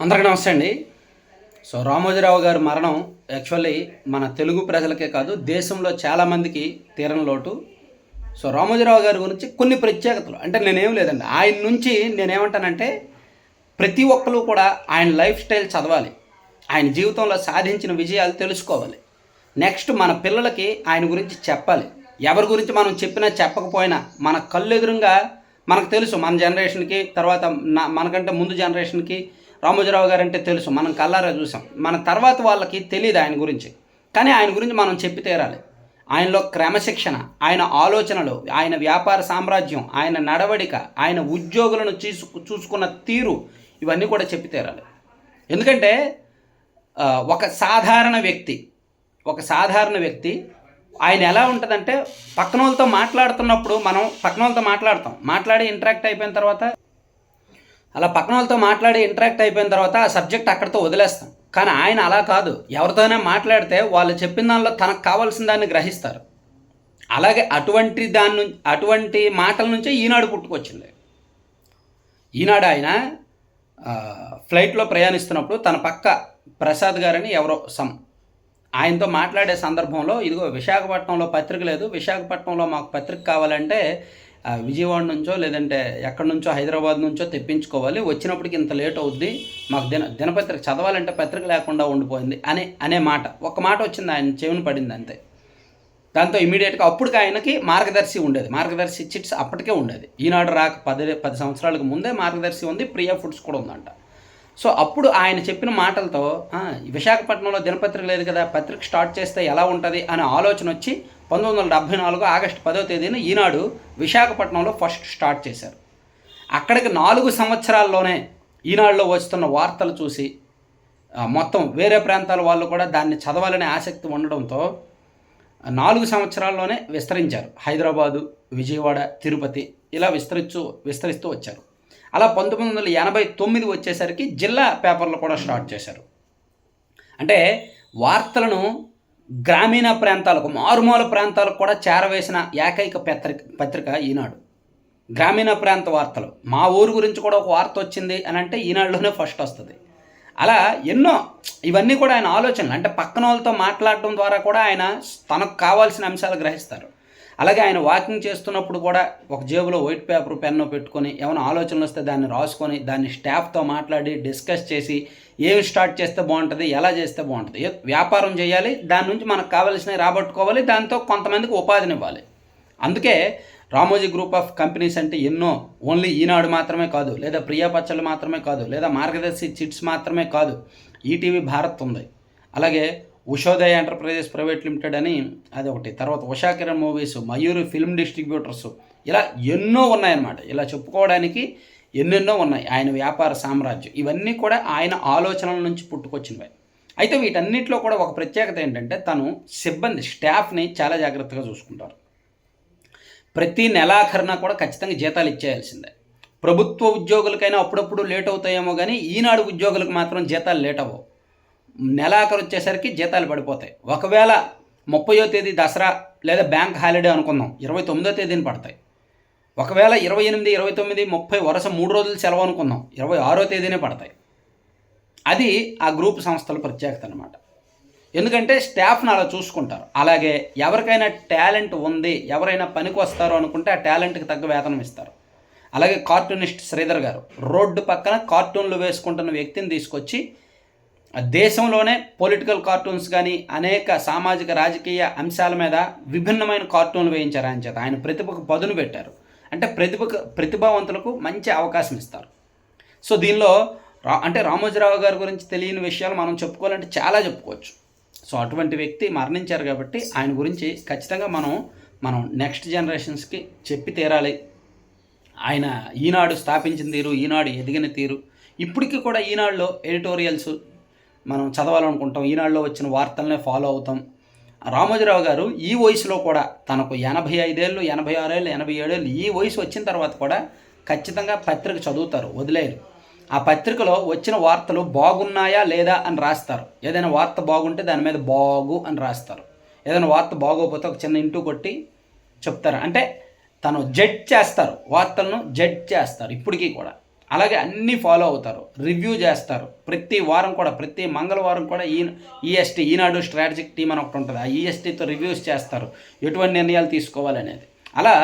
అందరికీ నమస్తే అండి. సో రామోజీరావు గారి మరణం యాక్చువల్లీ మన తెలుగు ప్రజలకే కాదు దేశంలో చాలామందికి తీరని లోటు. సో రామోజీరావు గారి గురించి కొన్ని ప్రత్యేకతలు. అంటే నేనేం లేదండి ఆయన నుంచి నేనేమంటానంటే ప్రతి ఒక్కరు కూడా ఆయన లైఫ్ స్టైల్ చదవాలి ఆయన జీవితంలో సాధించిన విజయాలు తెలుసుకోవాలి. నెక్స్ట్ మన పిల్లలకి ఆయన గురించి చెప్పాలి. ఎవరి గురించి మనం చెప్పినా చెప్పకపోయినా మన కళ్ళు ఎదురుగా మనకు తెలుసు మన జనరేషన్కి తర్వాత నా మనకంటే ముందు జనరేషన్కి రామోజీరావు గారు అంటే తెలుసు. మనం కల్లారా చూసాం. మన తర్వాత వాళ్ళకి తెలియదు ఆయన గురించి. కానీ ఆయన గురించి మనం చెప్పి తీరాలి. ఆయనలో క్రమశిక్షణ ఆయన ఆలోచనలు ఆయన వ్యాపార సామ్రాజ్యం ఆయన నడవడిక ఆయన ఉద్యోగులను చూసు చూసుకున్న తీరు ఇవన్నీ కూడా చెప్పి తీరాలి. ఎందుకంటే ఒక సాధారణ వ్యక్తి ఒక సాధారణ వ్యక్తి ఆయన ఎలా ఉంటుందంటే పక్కన వాళ్ళతో మాట్లాడుతున్నప్పుడు మనం పక్కన వాళ్ళతో మాట్లాడతాం. మాట్లాడి ఇంటరాక్ట్ అయిపోయిన తర్వాత అలా పక్కన వాళ్ళతో మాట్లాడి ఇంటరాక్ట్ అయిపోయిన తర్వాత ఆ సబ్జెక్ట్ అక్కడితో వదిలేస్తాం. కానీ ఆయన అలా కాదు. ఎవరితోనే మాట్లాడితే వాళ్ళు చెప్పిన దానిలో తనకు కావాల్సిన దాన్ని గ్రహిస్తారు. అలాగే అటువంటి దాని నుంచి అటువంటి మాటల నుంచే ఈనాడు పుట్టుకొచ్చింది. ఈనాడు ఆయన ఫ్లైట్లో ప్రయాణిస్తున్నప్పుడు తన పక్క ప్రసాద్ గారని ఎవరో సమ్ ఆయనతో మాట్లాడే సందర్భంలో ఇదిగో విశాఖపట్నంలో పత్రిక లేదు. విశాఖపట్నంలో మాకు పత్రిక కావాలంటే విజయవాడ నుంచో లేదంటే ఎక్కడి నుంచో హైదరాబాద్ నుంచో తెప్పించుకోవాలి. వచ్చినప్పటికి ఇంత లేట్ అవుద్ది. మాకు దిన దినపత్రిక చదవాలంటే పత్రిక లేకుండా ఉండిపోయింది అనే అనే మాట. ఒక మాట వచ్చింది ఆయన చెవిని పడింది అంతే. దాంతో ఇమీడియట్గా అప్పటికి ఆయనకి మార్గదర్శి ఉండేది. మార్గదర్శి చిట్స్ అప్పటికే ఉండేది. ఈనాడు రాక పది పది సంవత్సరాలకు ముందే మార్గదర్శి ఉంది. ప్రియా ఫుడ్స్ కూడా ఉందంట. సో అప్పుడు ఆయన చెప్పిన మాటలతో విశాఖపట్నంలో దినపత్రిక లేదు కదా పత్రిక స్టార్ట్ చేస్తే ఎలా ఉంటుంది? అనే ఆలోచన వచ్చి పంతొమ్మిది వందల డెబ్బై నాలుగు ఆగస్టు పదో తేదీన ఈనాడు విశాఖపట్నంలో ఫస్ట్ స్టార్ట్ చేశారు. అక్కడికి నాలుగు సంవత్సరాల్లోనే ఈనాడులో వస్తున్న వార్తలు చూసి మొత్తం వేరే ప్రాంతాల వాళ్ళు కూడా దాన్ని చదవాలనే ఆసక్తి ఉండడంతో నాలుగు సంవత్సరాల్లోనే విస్తరించారు. హైదరాబాదు విజయవాడ తిరుపతి ఇలా విస్తరించు విస్తరిస్తూ వచ్చారు. అలా పంతొమ్మిది వందల ఎనభై తొమ్మిది వచ్చేసరికి జిల్లా పేపర్లు కూడా స్టార్ట్ చేశారు. అంటే వార్తలను గ్రామీణ ప్రాంతాలకు మారుమూల ప్రాంతాలకు కూడా చేరవేసిన ఏకైక పత్రిక పత్రిక ఈనాడు. గ్రామీణ ప్రాంత వార్తలు. మా ఊరు గురించి కూడా ఒక వార్త వచ్చింది అని అంటే ఈనాడులోనే ఫస్ట్ వస్తుంది. అలా ఎన్నో ఇవన్నీ కూడా ఆయన ఆలోచనలు. అంటే పక్కన వాళ్ళతో మాట్లాడటం ద్వారా కూడా ఆయన తనకు కావాల్సిన అంశాలు గ్రహిస్తారు. అలాగే ఆయన వాకింగ్ చేస్తున్నప్పుడు కూడా ఒక జేబులో వైట్ పేపర్ పెన్ను పెట్టుకొని ఏమైనా ఆలోచనలు వస్తే దాన్ని రాసుకొని దాన్ని స్టాఫ్తో మాట్లాడి డిస్కస్ చేసి ఏమి స్టార్ట్ చేస్తే బాగుంటుంది ఎలా చేస్తే బాగుంటుంది. వ్యాపారం చేయాలి దాని నుంచి మనకు కావాల్సినవి రాబట్టుకోవాలి దాంతో కొంతమందికి ఉపాధినివ్వాలి అందుకే రామోజీ గ్రూప్ ఆఫ్ కంపెనీస్ అంటే ఎన్నో ఓన్లీ ఈనాడు మాత్రమే కాదు లేదా ప్రియాపచ్చలు మాత్రమే కాదు లేదా మార్గదర్శి చిట్స్ మాత్రమే కాదు ఈటీవీ భారత్ ఉంది. అలాగే ఉషోదయ ఎంటర్ప్రైజెస్ ప్రైవేట్ లిమిటెడ్ అని అది ఒకటి తర్వాత Ushakiran movies Mayuri film distributors ఇలా ఎన్నో ఉన్నాయన్నమాట. ఇలా చెప్పుకోవడానికి ఎన్నెన్నో ఉన్నాయి. ఆయన వ్యాపార సామ్రాజ్యం. ఇవన్నీ కూడా ఆయన ఆలోచనల నుంచి పుట్టుకొచ్చినవి. అయితే వీటన్నిటిలో కూడా ఒక ప్రత్యేకత ఏంటంటే తను సిబ్బంది స్టాఫ్ని చాలా జాగ్రత్తగా చూసుకుంటారు. ప్రతి నెలాఖరున కూడా ఖచ్చితంగా జీతాలు ఇచ్చేయాల్సిందే. ప్రభుత్వ ఉద్యోగులకైనా అప్పుడప్పుడు లేట్ అవుతాయేమో కానీ ఈనాడు ఉద్యోగులకు మాత్రం జీతాలు లేట్ అవ్వవు. నెలాఖరు వచ్చేసరికి జీతాలు పడిపోతాయి. ఒకవేళ ముప్పయో తేదీ దసరా లేదా బ్యాంక్ హాలిడే అనుకుందాం ఇరవై తొమ్మిదో తేదీని పడతాయి. ఒకవేళ ఇరవై ఎనిమిది ఇరవై తొమ్మిది ముప్పై వరుస మూడు రోజులు సెలవు అనుకుందాం ఇరవై ఆరో తేదీనే పడతాయి. అది ఆ గ్రూప్ సంస్థల ప్రత్యేకత అనమాట ఎందుకంటే స్టాఫ్ను అలా చూసుకుంటారు. అలాగే ఎవరికైనా టాలెంట్ ఉంది ఎవరైనా పనికి వస్తారు అనుకుంటే ఆ టాలెంట్కి తగ్గ వేతనం ఇస్తారు. అలాగే కార్టూనిస్ట్ శ్రీధర్ గారు రోడ్డు పక్కన కార్టూన్లు వేసుకుంటున్న వ్యక్తిని తీసుకొచ్చి దేశంలోనే పొలిటికల్ కార్టూన్స్ కానీ అనేక సామాజిక రాజకీయ అంశాల మీద విభిన్నమైన కార్టూన్లు వేయించారు ఆయన చేత. ఆయన ప్రతిభకు పదును పెట్టారు. అంటే ప్రతిభకు ప్రతిభావంతులకు మంచి అవకాశం ఇస్తారు. సో దీనిలో రా అంటే రామోజీరావు గారి గురించి తెలియని విషయాలు మనం చెప్పుకోవాలంటే చాలా చెప్పుకోవచ్చు. సో అటువంటి వ్యక్తి మరణించారు కాబట్టి ఆయన గురించి ఖచ్చితంగా మనం మనం నెక్స్ట్ జనరేషన్స్కి చెప్పి తీరాలి. ఆయన ఈనాడు స్థాపించిన తీరు ఈనాడు ఎదిగిన తీరు. ఇప్పటికీ కూడా ఈనాడులో ఎడిటోరియల్స్ మనం చదవాలనుకుంటాం. ఈనాడులో వచ్చిన వార్తలనే ఫాలో అవుతాం. రామోజీరావు గారు ఈ వయసులో కూడా తనకు ఎనభై ఐదేళ్ళు ఎనభై ఆరేళ్ళు ఎనభై ఏడేళ్ళు ఈ వయసు వచ్చిన తర్వాత కూడా ఖచ్చితంగా పత్రిక చదువుతారు వదిలేరు. ఆ పత్రికలో వచ్చిన వార్తలు బాగున్నాయా లేదా అని రాస్తారు. ఏదైనా వార్త బాగుంటే దాని మీద బాగు అని రాస్తారు. ఏదైనా వార్త బాగోకపోతే ఒక చిన్న ఇంటూ కొట్టి చెప్తారు. అంటే తను జడ్జ్ చేస్తారు వార్తలను జడ్జ్ చేస్తారు ఇప్పటికీ కూడా. అలాగే అన్నీ ఫాలో అవుతారు. రివ్యూ చేస్తారు. ప్రతి వారం కూడా ప్రతి మంగళవారం కూడా ఈ ఈఎస్టీ ఈనాడు స్ట్రాటజిక్ టీం అని ఒకటి ఉంటుంది. ఆ ఈఎస్టీతో రివ్యూస్ చేస్తారు. ఎటువంటి నిర్ణయాలు తీసుకోవాలనేది అలా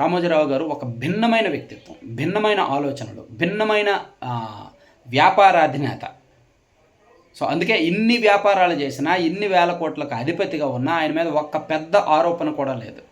రామోజీరావు గారు ఒక భిన్నమైన వ్యక్తిత్వం భిన్నమైన ఆలోచనలు భిన్నమైన వ్యాపారాధినేత సో అందుకే ఇన్ని వ్యాపారాలు చేసినా ఇన్ని వేల కోట్లకు అధిపతిగా ఉన్నా ఆయన మీద ఒక్క పెద్ద ఆరోపణ కూడా లేదు.